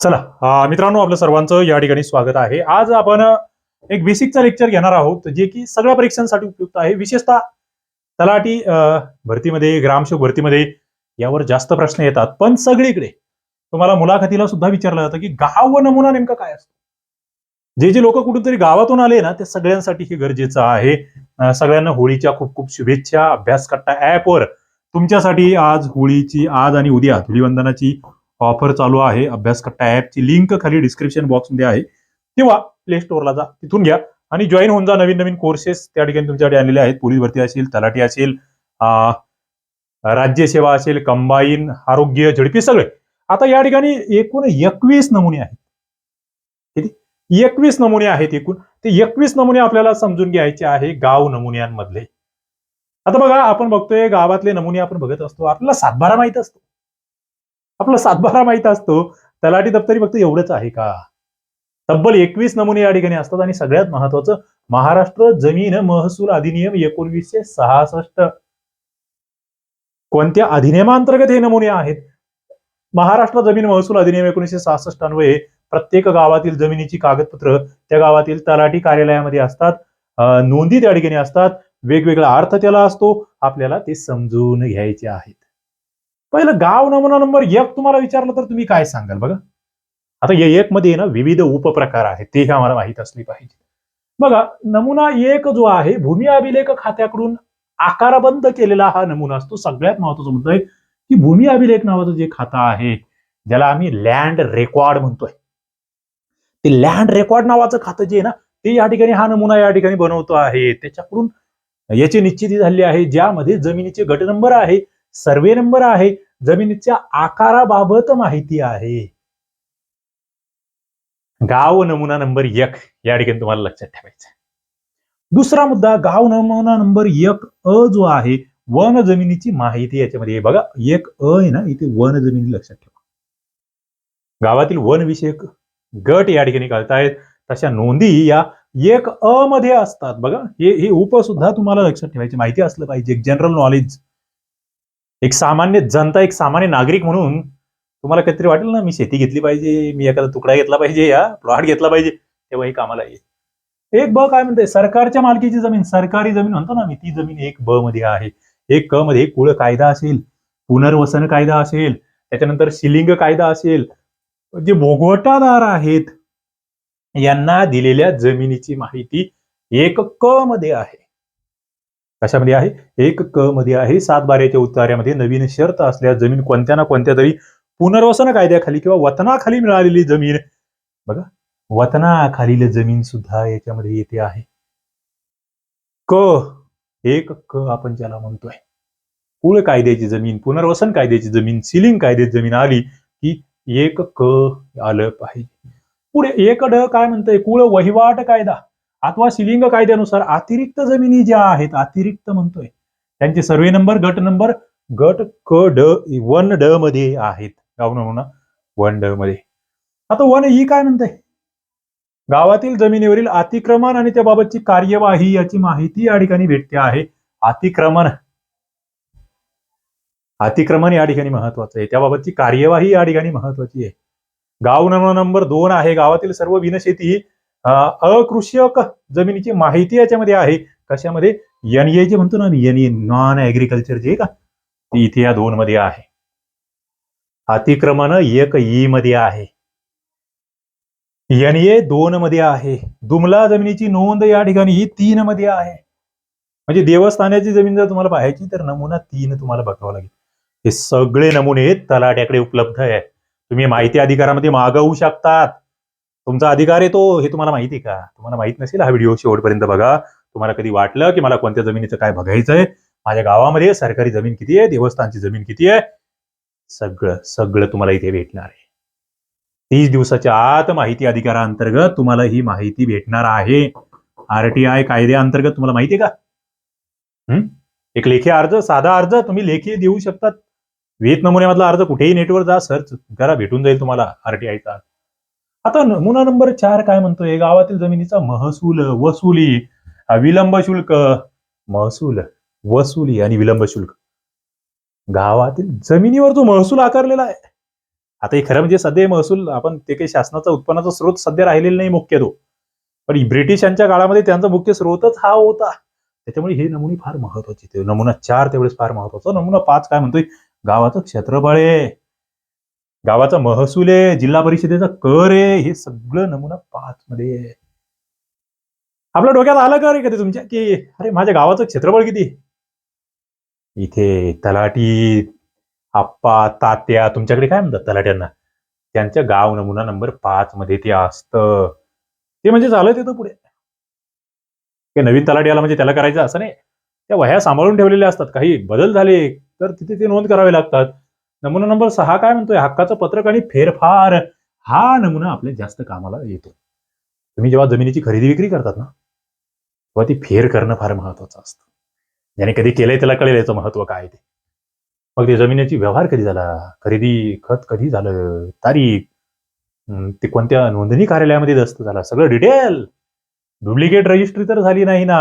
चला मित्रांनो आपलं सर्वांचं या ठिकाणी स्वागत आहे. आज आपण एक बेसिकचा लेक्चर घेणार आहोत जे की सगळ्या परीक्षांसाठी उपयुक्त आहे. विशेषतः तलाठी भरतीमध्ये ग्रामसेवक भरतीमध्ये यावर जास्त प्रश्न येतात. पण सगळीकडे तुम्हाला मुलाखतीला सुद्धा विचारलं जातं की गाव व नमुना नेमका काय असतो? जे जे लोक कुठेतरी गावातून आले ना ते सगळ्यांसाठी हे गरजेचं आहे. सगळ्यांना होळीच्या खूप खूप शुभेच्छा. अभ्यास कट्टा ऍपवर तुमच्यासाठी आज होळीची आज आणि उद्या धुलीवंदनाची ऑफर चालू आहे. अभ्यास कट्टा ऍपची लिंक खाली डिस्क्रिप्शन बॉक्समध्ये आहे. किंवा प्ले स्टोअरला जा तिथून घ्या. आणि जॉईन होऊन जा. नवीन नवीन कोर्सेस त्या ठिकाणी तुमच्याकडे आलेले आहेत. पोलीस भरती असेल तलाठी असेल राज्य राज्यसेवा असेल कंबाईन आरोग्य झडपी सगळे. आता या ठिकाणी एकूण एकवीस नमुने आहेत. किती? एकवीस नमुने आहेत एकूण. ते एकवीस नमुने आपल्याला समजून घ्यायचे आहे गाव नमुन्यांमधले. आता बघा आपण बघतोय गावातले नमुने आपण बघत असतो. आपल्याला सातबारा माहीत असतो. आपला सातबारा माहीत असतो तलाठी दप्तरी फक्त एवढंच आहे का? तब्बल एकवीस नमुने या ठिकाणी असतात आणि सगळ्यात महत्वाचं महाराष्ट्र जमीन महसूल अधिनियम एकोणवीसशे सहासष्ट. कोणत्या अधिनियमांतर्गत हे नमुने आहेत? महाराष्ट्र जमीन महसूल अधिनियम एकोणीसशे सहासष्ट अन्वये प्रत्येक गावातील जमिनीची कागदपत्र त्या गावातील तलाठी कार्यालयामध्ये असतात. नोंदी त्या ठिकाणी असतात. वेगवेगळा अर्थ त्याला असतो. आपल्याला ते समजून घ्यायचे आहेत पहिलं गाव नमुना नंबर एक तुम्हाला विचारलं तर तुम्ही काय सांगाल बघा? आता या एक मध्ये ना विविध उपप्रकार आहेत ते आम्हाला माहीत असले पाहिजे. बघा नमुना एक जो आहे भूमी अभिलेख खात्याकडून आकारबंद केलेला हा नमुना असतो. सगळ्यात महत्त्वाचा मुद्दा आहे की भूमी अभिलेख नावाचं जे खातं आहे ज्याला आम्ही लँड रेकॉर्ड म्हणतोय. ते लँड रेकॉर्ड नावाचं खातं जे आहे ना ते या ठिकाणी हा नमुना या ठिकाणी बनवतो आहे. त्याच्याकडून याची निश्चिती झाली आहे ज्यामध्ये जमिनीचे गट नंबर आहे सर्वे नंबर आहे. जमिनीच्या आकाराबाबत माहिती आहे. गाव नमुना नंबर एक. या ठिकाणी तुम्हाला लक्षात ठेवायचं आहे. दुसरा मुद्दा गाव नमुना नंबर एक अ जो आहे वन जमिनीची माहिती याच्यामध्ये बघा एक अ आहे ना इथे वन जमिनी लक्षात ठेवा. गावातील वन विषयक गट या ठिकाणी कळतायत. तशा नोंदी या एक अ मध्ये असतात. बघा हे हे उप सुद्धा तुम्हाला लक्षात ठेवायची माहिती असलं पाहिजे. एक जनरल नॉलेज एक सामान्य जनता एक सामान्य नागरिक म्हणून तुम्हाला काहीतरी वाटेल ना? मी शेती घेतली पाहिजे मी एखादा तुकडा घेतला पाहिजे या प्लॉट घेतला पाहिजे तेव्हा हे कामाला येईल. एक ब काय म्हणते सरकारच्या मालकीची जमीन सरकारी जमीन म्हणतो ना मी ती जमीन एक ब मध्ये आहे. एक क मध्ये कुळ कायदा असेल पुनर्वसन कायदा असेल त्याच्यानंतर शिलिंग कायदा असेल जे भोगवटादार आहेत यांना दिलेल्या जमिनीची माहिती एक क मध्ये आहे. कशामध्ये आहे? एक क मध्ये आहे. सात बाराच्या उतार्यामध्ये नवीन शर्त असल्यास जमीन कोणत्या ना कोणत्या तरी पुनर्वसन कायद्याखाली किंवा वतनाखाली मिळालेली जमीन. बघा वतनाखालील जमीन सुद्धा याच्यामध्ये येते आहे. क एक क आपण ज्याला म्हणतोय. कुळ कायद्याची जमीन पुनर्वसन कायद्याची जमीन सिलिंग कायद्याची जमीन आली की एक क आलं पाहिजे. पुढे एक ड काय म्हणतंय? कुळ वहिवाट कायदा. अथवा शिलिंग कायद्यानुसार अतिरिक्त जमिनी ज्या आहेत अतिरिक्त म्हणतोय. त्यांचे सर्वे नंबर गट नंबर गट क ड वन ड मध्ये आहेत. गाव नमुना वन ड मध्ये. आता वन ही काय म्हणते गावातील जमिनीवरील अतिक्रमण आणि त्याबाबतची कार्यवाही याची माहिती या ठिकाणी भेटते आहे. अतिक्रमण. अतिक्रमण या ठिकाणी महत्वाचं आहे. त्याबाबतची कार्यवाही या ठिकाणी महत्वाची आहे. गाव नमुना नंबर दोन आहे. गावातील सर्व विनशेती अकृषक जमिनीची माहिती याच्यामध्ये आहे. कशामध्ये? एनए जे म्हणतो ना एनए नॉन ऍग्रिकल्चर जे का? ती इथे या दोन मध्ये आहे. अतिक्रमण एक ई मध्ये आहे. एनए दोन मध्ये आहे. दुमला जमिनीची नोंद या ठिकाणी ही तीन मध्ये आहे. म्हणजे देवस्थानाची जमीन जर तुम्हाला पाहायची तर नमुना तीन तुम्हाला बघावा लागेल. हे सगळे नमुने तलाट्याकडे उपलब्ध आहे तुम्ही माहिती अधिकारामध्ये मागवू शकतात. तुमचा अधिकार आहे तो हे तुम्हाला माहिती आहे का? तुम्हाला माहीत नसेल हा व्हिडिओ शेवटपर्यंत बघा. तुम्हाला कधी वाटलं की मला कोणत्या जमिनीचं काय बघायचंय? माझ्या गावामध्ये सरकारी जमीन किती आहे? देवस्थानची जमीन किती आहे? सगळं सगळं तुम्हाला इथे भेटणार आहे. तीस दिवसाच्या आत माहिती अधिकाराअंतर्गत तुम्हाला ही माहिती भेटणार आहे. आरटीआय कायद्याअंतर्गत तुम्हाला माहिती आहे का? हं? एक लेखी अर्ज साधा अर्ज तुम्ही लेखी देऊ शकतात. वेत नमुन्यामधला अर्ज कुठेही नेटवर जा सर्च करा भेटून जाईल तुम्हाला आरटीआयचा आता नमुना नंबर चार काय म्हणतोय? गावातील जमिनीचा महसूल वसुली. विलंब शुल्क. महसूल वसुली आणि विलंब शुल्क. गावातील जमिनीवर जो महसूल आकारलेला आहे आता हे खरं म्हणजे सध्या महसूल आपण ते काही शासनाचा उत्पन्नाचा स्रोत सध्या राहिलेला नाही मुख्य तो. पण ब्रिटिशांच्या काळामध्ये त्यांचा मुख्य स्रोतच हा होता. त्याच्यामुळे हे नमुने फार महत्त्वाचे. नमुना चार तेवढेच फार महत्त्वाचा. नमुना पाच काय म्हणतोय? गावाचं क्षेत्रफळ आहे. गावाचा महसूल आहे जिल्हा परिषदेचा कर आहे हे सगळं नमुना पाच मध्ये आहे. आपल्या डोक्यात आलं का रे कधी तुमच्या? की अरे माझ्या गावाचं क्षेत्रफळ किती? इथे तलाठी आप्पा तात्या तुमच्याकडे काय म्हणतात तलाट्यांना त्यांच्या गाव नमुना नंबर पाच मध्ये ते असतं. ते म्हणजे झालं तिथं पुढे. ते नवीन तलाठी आला म्हणजे त्याला करायचं असं नाही. त्या वह्या सांभाळून ठेवलेल्या असतात. काही बदल झाले तर तिथे ते नोंद करावे लागतात. नमुना नंबर सहा काय म्हणतोय? हक्काचं पत्रक आणि फेरफार. हा नमुना आपल्या जास्त कामाला येतो. तुम्ही जेव्हा जमिनीची खरेदी विक्री करतात ना तेव्हा ती फेर करणं फार महत्वाचं असतं. ज्याने कधी केलंय त्याला कळेल याचं महत्त्व काय ते. मग ते जमिनीची व्यवहार कधी झाला? खरेदी खत कधी झालं? तारीख? ते कोणत्या नोंदणी कार्यालयामध्ये दस्त झाला? सगळं डिटेल. डुप्लिकेट रजिस्ट्री तर झाली नाही ना.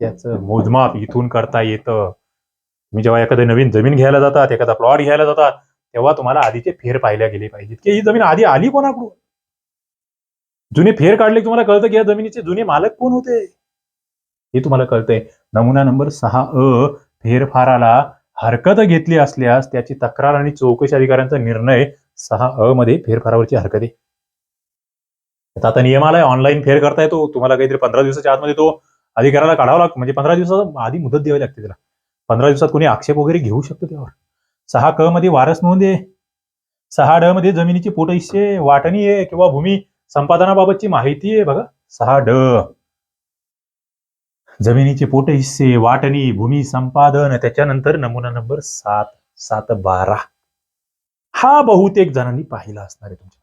त्याचं मोजमाप इथून करता येतं. तुम्ही जेव्हा एखादी नवीन जमीन घ्यायला जातात एखादा प्लॉट घ्यायला जातात तेव्हा तुम्हाला आधीचे फेर पाहिल्या गेले पाहिजेत. की ही जमीन आधी आली कोणाकडून? जुने फेर काढले की तुम्हाला कळतं की या जमिनीचे जुने मालक कोण होते? हे तुम्हाला कळतंय. नमुना नंबर सहा अ फेरफाराला हरकत घेतली असल्यास त्याची तक्रार आणि चौकशी अधिकाऱ्यांचा निर्णय सहा अ मध्ये फेरफारावरची हरकत आहे. आता आता नियम आलाय ऑनलाईन फेर करता येतो. तुम्हाला काहीतरी पंधरा दिवसाच्या आतमध्ये तो अधिकाऱ्याला काढावा लागतो म्हणजे पंधरा दिवसाचा आधी मुदत द्यावी लागते त्याला. पंधरा दिवसात कोणी आक्षेप वगैरे घेऊ शकतो त्यावर. सहा क मध्ये वारस नोंद आहे. सहा ड मध्ये जमिनीची पोट हिस्से वाटणी आहे किंवा भूमी संपादनाबाबतची माहिती आहे बघा. सहा ड. जमिनीचे पोट हिस्से वाटणी भूमी संपादन त्याच्यानंतर नमुना नंबर सात सात बारा. हा बहुतेक जणांनी पाहिला असणार आहे तुमच्या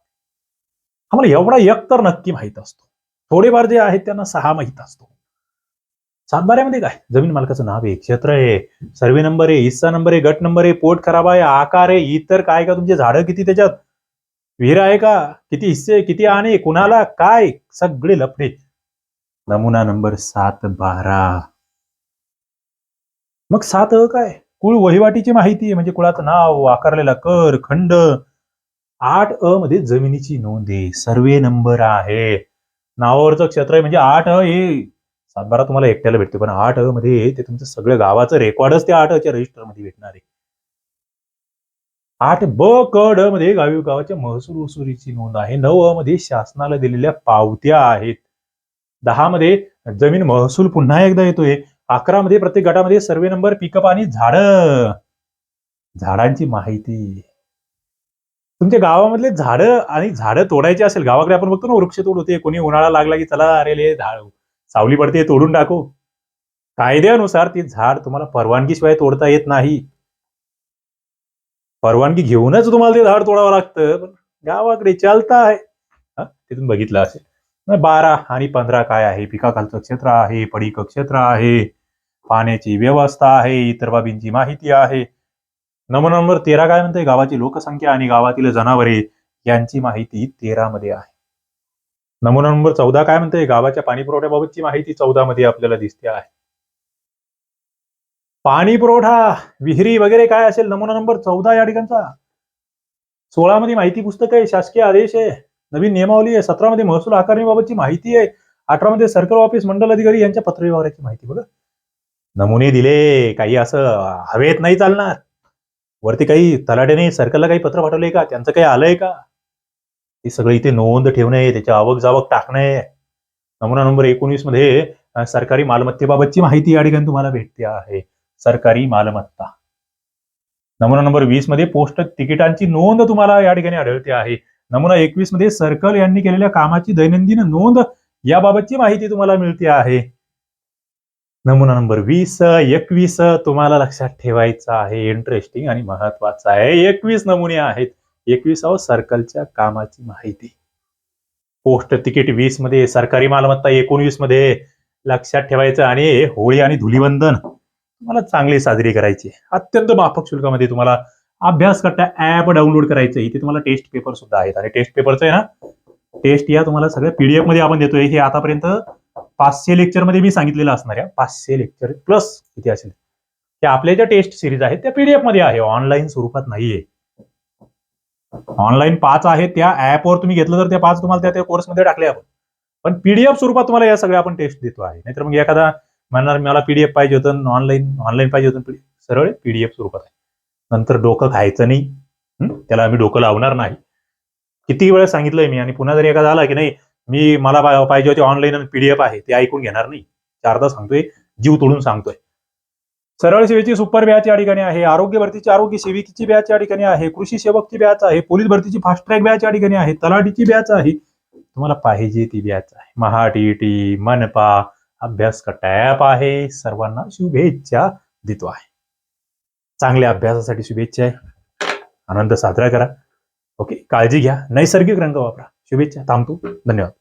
आम्हाला एवढा एक तर नक्की माहीत असतो. थोडेफार जे आहेत त्यांना सहा माहीत असतो. सातबाऱ्यामध्ये काय? जमीन मालकाचं नाव आहे क्षेत्र आहे सर्वे नंबर आहे हिस्सा नंबर आहे गट नंबर आहे पोट खराब आहे आकार आहे इतर काय का तुमचे झाडं किती त्याच्यात? विहीर आहे का? किती हिस्से किती आणे कुणाला काय? सगळे लफडे. नमुना नंबर सात बारा. मग सात अ काय? कुळ वहिवाटीची माहिती आहे म्हणजे कुळाचं नाव आकारलेला कर खंड. आठ अ मध्ये जमिनीची नोंद आहे सर्वे नंबर आहे. नावावरचं क्षेत्र आहे म्हणजे आठ अ हे सातबारा तुम्हाला एकट्याला भेटतो पण आठ अ मध्ये ते तुमचं सगळं गावाचं रेकॉर्डच त्या आठ अच्या रजिस्टरमध्ये भेटणार आहे. आठ ब क ड मध्ये गावी गावाच्या महसूल वसुलीची नोंद आहे. नऊ अ मध्ये शासनाला दिलेल्या पावत्या आहेत. दहा मध्ये जमीन महसूल पुन्हा एकदा येतोय. अकरा मध्ये प्रत्येक गटामध्ये सर्वे नंबर पिकअप आणि झाड. झाडांची माहिती. तुमच्या गावामधले झाडं आणि झाडं तोडायची असेल गावाकडे आपण बघतो ना वृक्ष तोड होते. कोणी उन्हाळा लागला की चला अरे ले झाड. सावली पडते तोडून टाकू. कायद्यानुसार ते झाड तुम्हाला परवानगीशिवाय तोडता येत नाही. परवानगी घेऊनच तुम्हाला ते झाड तोडावं लागतं पण गावाकडे चालता आहे. तिथून बघितलं असेल. बारा आणि पंधरा काय आहे? पिकाखालचं क्षेत्र आहे पडीक क्षेत्र आहे पाण्याची व्यवस्था आहे इतर बाबींची माहिती आहे. नमुना नंबर तेरा काय म्हणते गावाची लोकसंख्या आणि गावातील जनावरे यांची माहिती तेरा मध्ये आहे. नमुना नंबर चौदा काय म्हणते गावाच्या पाणी पुरवठ्याबाबतची माहिती चौदा मध्ये आपल्याला दिसते आहे. पाणी पुरवठा विहिरी वगैरे काय असेल? नमुना नंबर चौदा या ठिकाणचा. सोळा मध्ये माहिती पुस्तक आहे शासकीय आदेश आहे नवीन नियमावली आहे सतरा मध्ये महसूल आकारणीबाबतची माहिती आहे अठरा मध्ये सर्कल ऑफिस मंडल अधिकारी यांच्या पत्रव्यवहाराची माहिती बघा. नमुने दिले काही असं हवेत नाही चालणार. वरती काही तलाट्याने सर्कलला काही पत्र पाठवलंय का? त्यांचं काही आलंय का? हे सगळं इथे नोंद ठेवणं आहे त्याच्या आवक जावक टाकणे. नमुना नंबर एकोणीसमध्ये सरकारी मालमत्तेबाबतची माहिती या ठिकाणी तुम्हाला भेटते आहे. सरकारी मालमत्ता. नमुना नंबर वीसमध्ये पोस्ट तिकिटांची नोंद तुम्हाला या ठिकाणी आढळते आहे. नमुना एकवीसमध्ये सर्कल यांनी केलेल्या कामाची दैनंदिन नोंद याबाबतची माहिती तुम्हाला मिळते आहे. नमुना नंबर वीस एकवीस तुम्हाला लक्षात ठेवायचा आहे. इंटरेस्टिंग आणि महत्त्वाचा आहे. एकवीस नमुने आहेत. एकविसावं सर्कलच्या कामाची माहिती. पोस्ट तिकीट वीसमध्ये सरकारी मालमत्ता एकोणवीसमध्ये. लक्षात ठेवायचं आणि होळी आणि धुलीवंदन. तुम्हाला चांगली साजरी करायची अत्यंत माफक शुल्कामध्ये तुम्हाला अभ्यास करता ऍप डाउनलोड करायचं आहे. इथे तुम्हाला टेस्ट पेपर सुद्धा आहेत. आणि टेस्ट पेपरचं आहे ना टेस्ट या तुम्हाला सगळ्या पीडीएफमध्ये आपण देतोय. हे आतापर्यंत पाचशे लेक्चरमध्ये मी सांगितलेलं असणार आहे. पाचशे लेक्चर प्लस किती असेल. ते आपल्या ज्या टेस्ट सिरीज आहेत त्या पीडीएफमध्ये आहे. ऑनलाईन स्वरूपात नाहीये. ऑनलाईन पाच आहेत त्या ऍपवर तुम्ही घेतलं तर त्या पाच तुम्हाला त्या- त्या कोर्समध्ये टाकले आपण. पण पीडीएफ स्वरूपात तुम्हाला या सगळ्या आपण टेस्ट देतो आहे. नाहीतर मग एखादा म्हणणार मला पीडीएफ पाहिजे होतं ऑनलाईन ऑनलाईन पाहिजे होतं सरळ पीडीएफ स्वरूपात आहे. नंतर डोकं खायचं नाही. त्याला आम्ही डोकं लावणार नाही. किती वेळा सांगितलंय मी आणि पुन्हा जरी एखादा आला की नाही मी मला पाहिजे होते ऑनलाईन पीडीएफ आहे ते ऐकून घेणार नाही. चारदा सांगतोय जीव तोडून सांगतोय. सरळ सेवेची सुपर बॅच या ठिकाणी आहे. आरोग्य भरतीची आरोग्य सेविकेची बॅच या ठिकाणी आहे. कृषी सेवकची बॅच आहे. पोलीस भरतीची फास्ट ट्रॅक बॅच या ठिकाणी आहे. तलाठीची बॅच आहे. तुम्हाला पाहिजे ती बॅच आहे. महाटीटी मनपा अभ्यास का टॅप आहे. सर्वांना शुभेच्छा देतो आहे. चांगल्या अभ्यासासाठी शुभेच्छा आहे. आनंद साजरा करा. ओके काळजी घ्या. नैसर्गिक रंग वापरा. शुभेच्छा. थांबतो. धन्यवाद.